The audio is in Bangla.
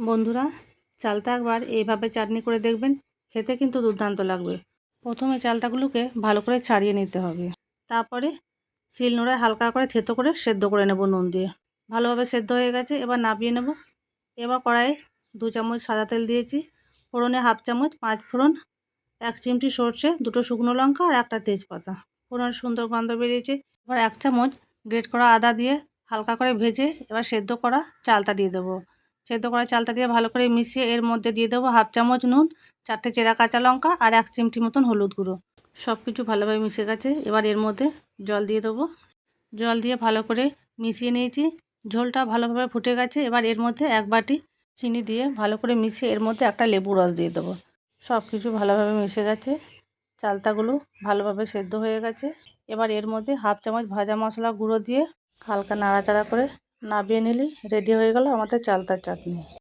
বন্ধুরা, চালটা একবার এইভাবে চাটনি করে দেখবেন, খেতে কিন্তু দুর্দান্ত লাগবে। প্রথমে চালটাগুলোকে ভালো করে ছাড়িয়ে নিতে হবে। তারপরে শিলনোড়ায় হালকা করে থেতো করে সেদ্ধ করে নেব নুন দিয়ে। ভালোভাবে সেদ্ধ হয়ে গেছে, এবার নাবিয়ে নেব। এবার কড়াইয়ে দু চামচ সাদা তেল দিয়েছি। ফোড়নে হাফ চামচ পাঁচ ফোড়ন, এক চিমটি সর্ষে, দুটো শুকনো লঙ্কা আর একটা তেজপাতা। ফোড়ন সুন্দর গন্ধ বেরিয়েছে। এবার এক চামচ গ্রেট করা আদা দিয়ে হালকা করে ভেজে এবার সেদ্ধ করা চালটা দিয়ে দেবো। সেদ্ধ করা চালটা দিয়ে ভালো করে মিশিয়ে এর মধ্যে দিয়ে দেবো হাফ চামচ নুন, চারটে চেরা কাঁচা লঙ্কা আর এক চিমটি মতন হলুদ গুঁড়ো। সব কিছু ভালোভাবে মিশে গেছে। এবার এর মধ্যে জল দিয়ে দেবো। জল দিয়ে ভালো করে মিশিয়ে নিয়েছি। ঝোলটা ভালোভাবে ফুটে গেছে। এবার এর মধ্যে এক বাটি চিনি দিয়ে ভালো করে মিশিয়ে এর মধ্যে একটা লেবু রস দিয়ে দেবো। সব কিছু ভালোভাবে মিশে গেছে। চালতাগুলো ভালোভাবে সেদ্ধ হয়ে গেছে। এবার এর মধ্যে হাফ চামচ ভাজা মশলা গুঁড়ো দিয়ে হালকা নাড়াচাড়া করে নাবিয়ে নিলি রেডি হয়ে গেল আমাদের চালতার চাটনি।